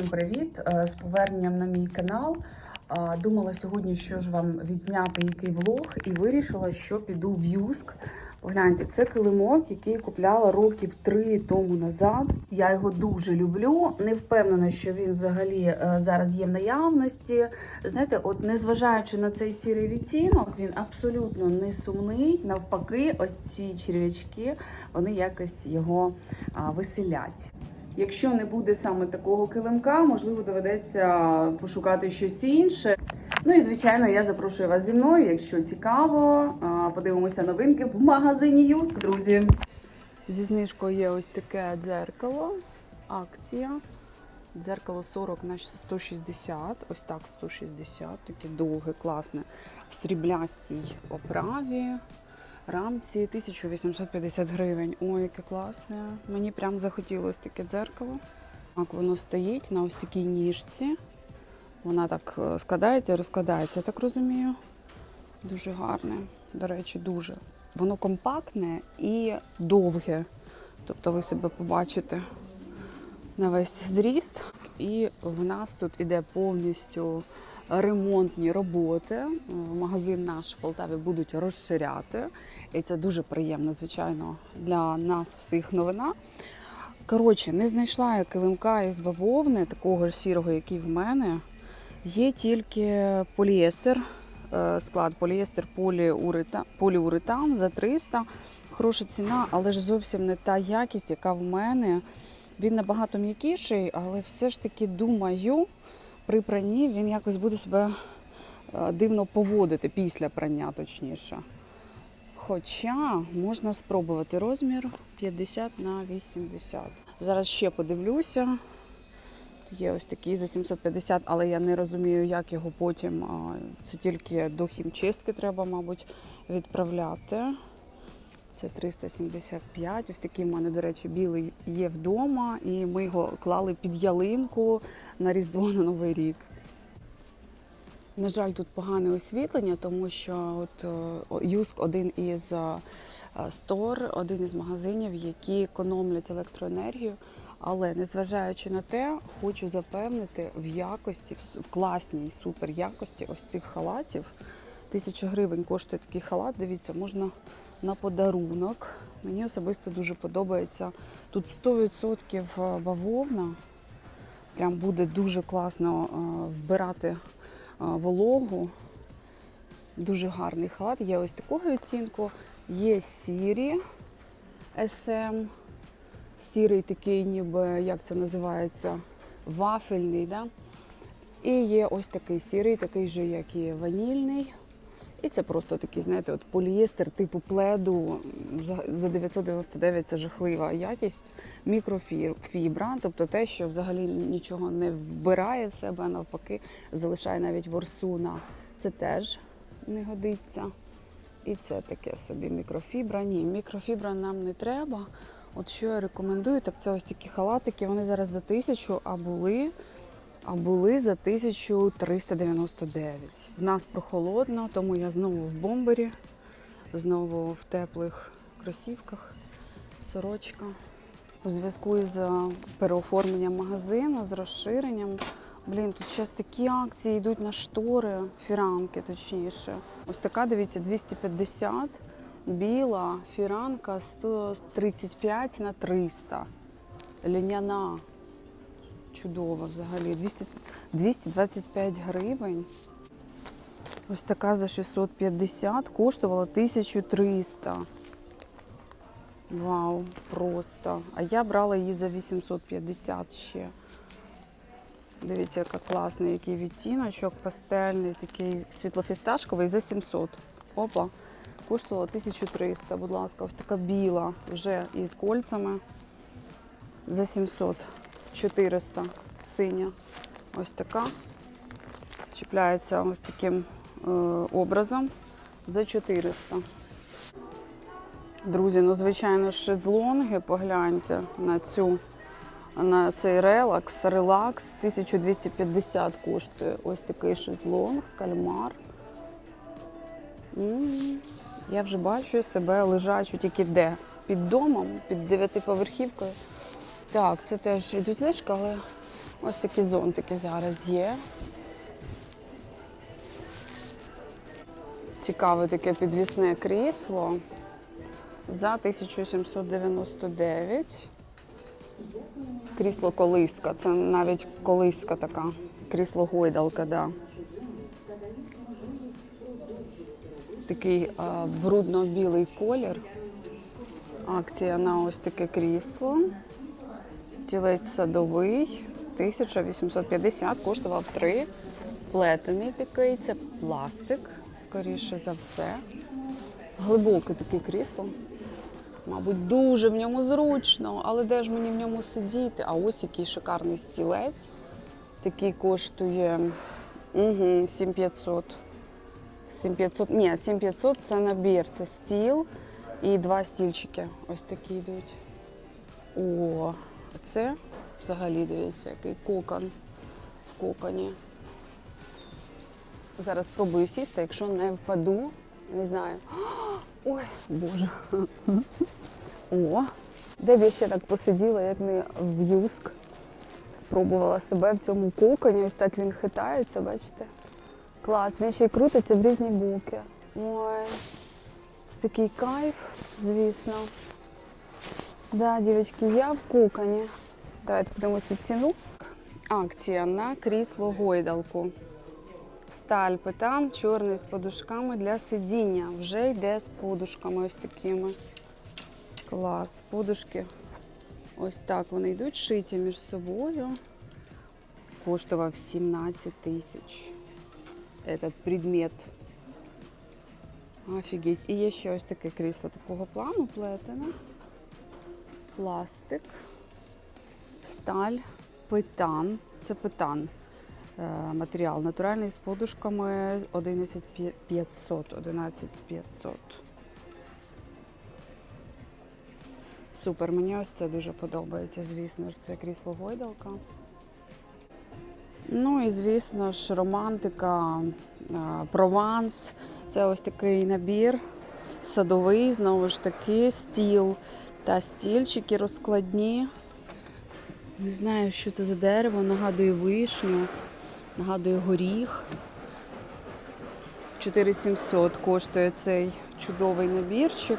Всім привіт! Е, З поверненням на мій канал. Думала сьогодні, що ж вам відзняти який влог, і вирішила, що піду в Юск. Погляньте, це килимок, який купляла років три тому назад. Я його дуже люблю. Не впевнена, що він взагалі е, зараз є в наявності. Знаєте, от незважаючи на цей сірий відтінок, він абсолютно не сумний. Навпаки, ось ці черв'ячки вони якось його веселять. Якщо не буде саме такого килимка, можливо, доведеться пошукати щось інше. Ну і звичайно, я запрошую вас зі мною, якщо цікаво. Подивимося новинки в магазині Юск, друзі. Зі знижкою є ось таке дзеркало. Акція. Дзеркало 40 на 160. Ось так 160. Таке довге, класне. В сріблястій оправі. Рамці 1850 гривень. Ой, яке класне. Мені прям захотілося таке дзеркало. Так, воно стоїть на ось такій ніжці. Вона так е, складається розкладається, я так розумію. Дуже гарне. До речі, дуже. Воно компактне і довге. Тобто ви себе побачите на весь зріст. І в нас тут іде повністю ремонтні роботи. Е, Магазин наш в Полтаві будуть розширяти. І це дуже приємно, звичайно, для нас всіх новина. Коротше, не знайшла я килимка із бавовни, такого ж сірого, який в мене. Є тільки поліестер, е, склад поліестер поліурита- поліуретан за 300. Хороша ціна, але ж зовсім не та якість, яка в мене. Він набагато м'якіший, але все ж таки думаю, при пранні він якось буде себе е, дивно поводити після прання, точніше. Хоча можна спробувати розмір 50 на 80. Зараз ще подивлюся. Є ось такий за 750, але я не розумію, як його потім. Це тільки до хімчистки треба, мабуть, відправляти. Це 375. Ось такий в мене, до речі, білий є вдома, і ми його клали під ялинку на Різдво на Новий рік. На жаль, тут погане освітлення, тому що от е, Юск один із е, стор, один із магазинів, які економлять електроенергію. Але незважаючи на те, хочу запевнити в якості, в класній супер якості ось цих халатів. Тисяча гривень коштує такий халат. Дивіться, можна на подарунок. Мені особисто дуже подобається. Тут 100% бавовна. Прям буде дуже класно е, вбирати е, вологу. Дуже гарний халат. Є ось такого відтінку. Є сірі SM. Сірий такий, ніби, як це називається, вафельний. Да? І є ось такий сірий, такий же, як і ванільний. І це просто такий, знаєте, от полієстер типу пледу за- за 999 це жахлива якість. Мікрофібра, тобто те, що взагалі нічого не вбирає в себе, а навпаки, залишає навіть ворсу на це теж не годиться. І це таке собі мікрофібра. Ні, мікрофібра нам не треба. От що я рекомендую, так це ось такі халатики. Вони зараз за тисячу, а були, а були за 1399. В нас прохолодно, тому я знову в бомбері, знову в теплих кросівках, сорочка. У зв'язку із е, переоформленням магазину, з розширенням. Блін, тут зараз такі акції йдуть на штори, фіранки точніше. Ось така, дивіться, 250, біла фіранка 135 на 300. Ліняна. Чудова взагалі. 200, 225 гривень. Ось така за 650 коштувала 1300. Вау, просто. А я брала її за 850 ще. Дивіться, яка класний, який відтіночок, пастельний, такий світлофісташковий за 700. Опа, коштувала 1300, будь ласка, ось така біла, вже із кольцями за 700. 400 синя. Ось така. Чіпляється ось таким е, образом за 400. Друзі, ну звичайно, шезлонги, погляньте на цю на цей релакс, релакс 1250 коштує. Ось такий шезлонг, кальмар. М, Я вже бачу себе лежачу тільки де? Під домом, під дев'ятиповерхівкою. Так, це теж йду знижка, але Ось такі зонтики зараз є. Цікаве таке підвісне крісло за 1799. Крісло колиска. Це навіть колиска така. Крісло гойдалка, да. Такий брудно-білий колір. Акція на ось таке крісло. Стілець садовий. 1850, коштував 3. Плетений такий, це пластик, скоріше за все. Глибоке таке крісло. Мабуть, дуже в ньому зручно, але де ж мені в ньому сидіти? А ось який шикарний стілець. Такий коштує угу, 7500. 7500, ні, 7500 це набір, це стіл і два стільчики. Ось такі йдуть. О, це взагалі дивіться, який кокон в коконі. Зараз спробую сісти, якщо не впаду, не знаю. Ой, Боже. О, де б я ще так посиділа, як не в юск. Спробувала себе в цьому коконі. Ось так він хитається, бачите? Клас, він ще й крутиться в різні боки. Ой, це такий кайф, звісно. Да, дівчатки, я в коконі. Давайте подивимося ціну. Акція на крісло гойдалку. Сталь питан, чорний з подушками для сидіння. Вже йде з подушками ось такими. Клас. Подушки. Ось так вони йдуть, шиті між собою. Коштував 17 тисяч. Этот предмет. Офігеть. І є ще ось таке крісло такого плану плетене. Пластик, сталь, питан. Це питан. Е, Матеріал натуральний з подушками 11500. 11500. Супер, мені ось це дуже подобається, звісно ж, це крісло гойдалка. Ну і звісно ж, романтика, е, прованс. Це ось такий набір садовий, знову ж таки, стіл та стільчики розкладні. Не знаю, що це за дерево, нагадує вишню, нагадує горіх. 4700 коштує цей чудовий набірчик.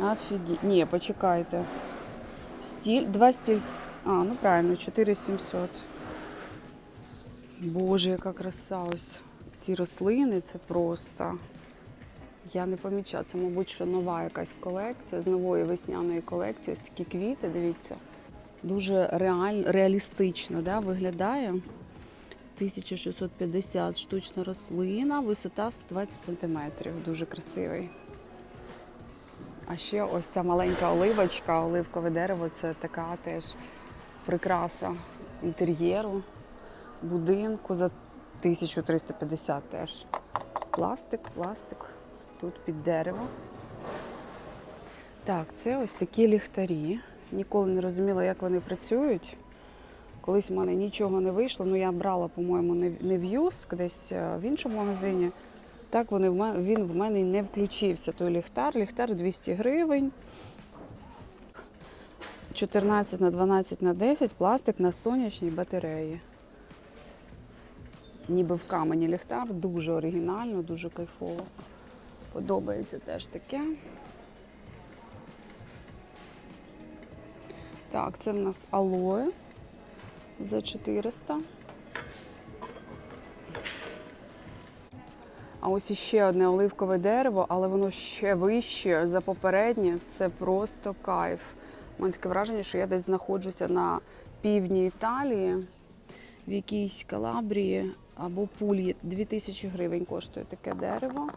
Офігеть. Ні, почекайте. Стіль, два стільці. А, ну правильно, 4700. Боже, яка краса ось. Ці рослини це просто. Я не помічала. Це, мабуть, що нова якась колекція з нової весняної колекції. Ось такі квіти, дивіться. Дуже реаль, реалістично да, виглядає. 1650 штучна рослина, висота 120 см. Дуже красивий. А ще ось ця маленька оливочка, оливкове дерево це така теж прикраса інтер'єру, будинку за 1350 теж. Пластик, пластик. Тут під дерево. Так, це ось такі ліхтарі. Ніколи не розуміла, як вони працюють. Колись в мене нічого не вийшло. Ну я брала, по-моєму, не в- не в Юск, десь е, в іншому магазині. Так вони він в мене не включився. Той ліхтар. Ліхтар 200 гривень. 14 на 12 на 10 пластик на сонячній батареї. Ніби в камені ліхтар, дуже оригінально, дуже кайфово. Подобається теж таке. Так, це в нас алоє за 400. А ось іще одне оливкове дерево, але воно ще вище за попереднє. Це просто кайф. У мене таке враження, що я десь знаходжуся на півдні Італії, в якійсь Калабрії або Пульї. 2000 гривень коштує таке дерево.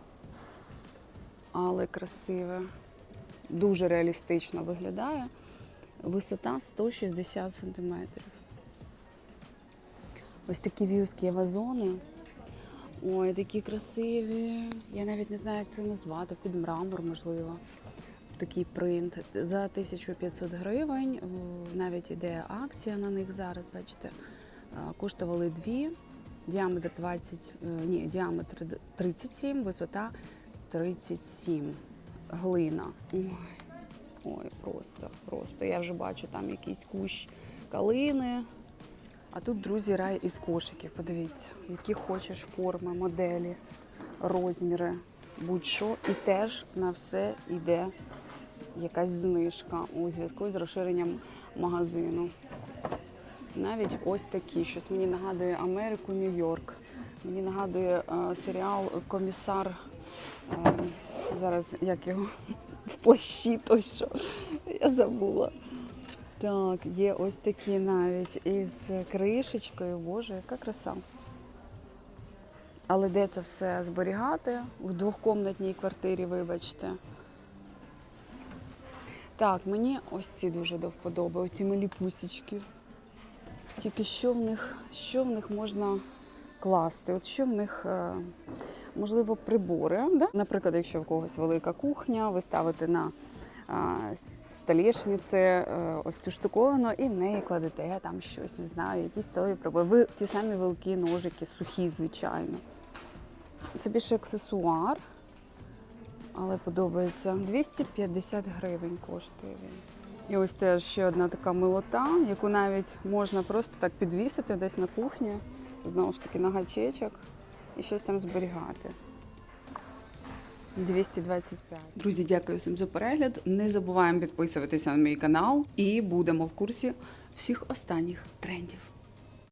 Але красиве. Дуже реалістично виглядає. Висота 160 см. Ось такі в'юзкі вазони. Ой, такі красиві. Я навіть не знаю, як це назвати. Під мрамор, можливо. Такий принт. За 1500 гривень. Навіть іде акція на них зараз, бачите. Коштували дві. Діаметр 20, е, ні, діаметр 37, висота 37. Глина. Ой, Ой, просто, просто. Я вже бачу там якийсь кущ калини. А тут, друзі, рай із кошиків. Подивіться, які хочеш форми, моделі, розміри, будь-що. І теж на все йде якась знижка у зв'язку з розширенням магазину. Навіть ось такі, щось мені нагадує Америку, Нью-Йорк. Мені нагадує е, серіал Комісар. Зараз як його в плащі той що. Я забула. Так, є ось такі навіть із кришечкою. Боже, яка краса. Але де це все зберігати? В двохкомнатній квартирі, вибачте. Так, мені ось ці дуже до вподоби, оці малі пусічки. Тільки що в них, що в них можна класти? От що в них, е, можливо, прибори. Да? Наприклад, якщо в когось велика кухня, ви ставите на столішниці е, ось цю штуковину і в неї кладете там щось, не знаю, якісь столові прибори. Ви ті самі великі ножики, сухі, звичайно. Це більше аксесуар, але подобається. 250 гривень коштує він. І ось теж ще одна така милота, яку навіть можна просто так підвісити десь на кухні, знову ж таки на гачечок і щось там зберігати. 225. Друзі, дякую всім за перегляд. Не забуваємо підписуватися на мій канал і будемо в курсі всіх останніх трендів.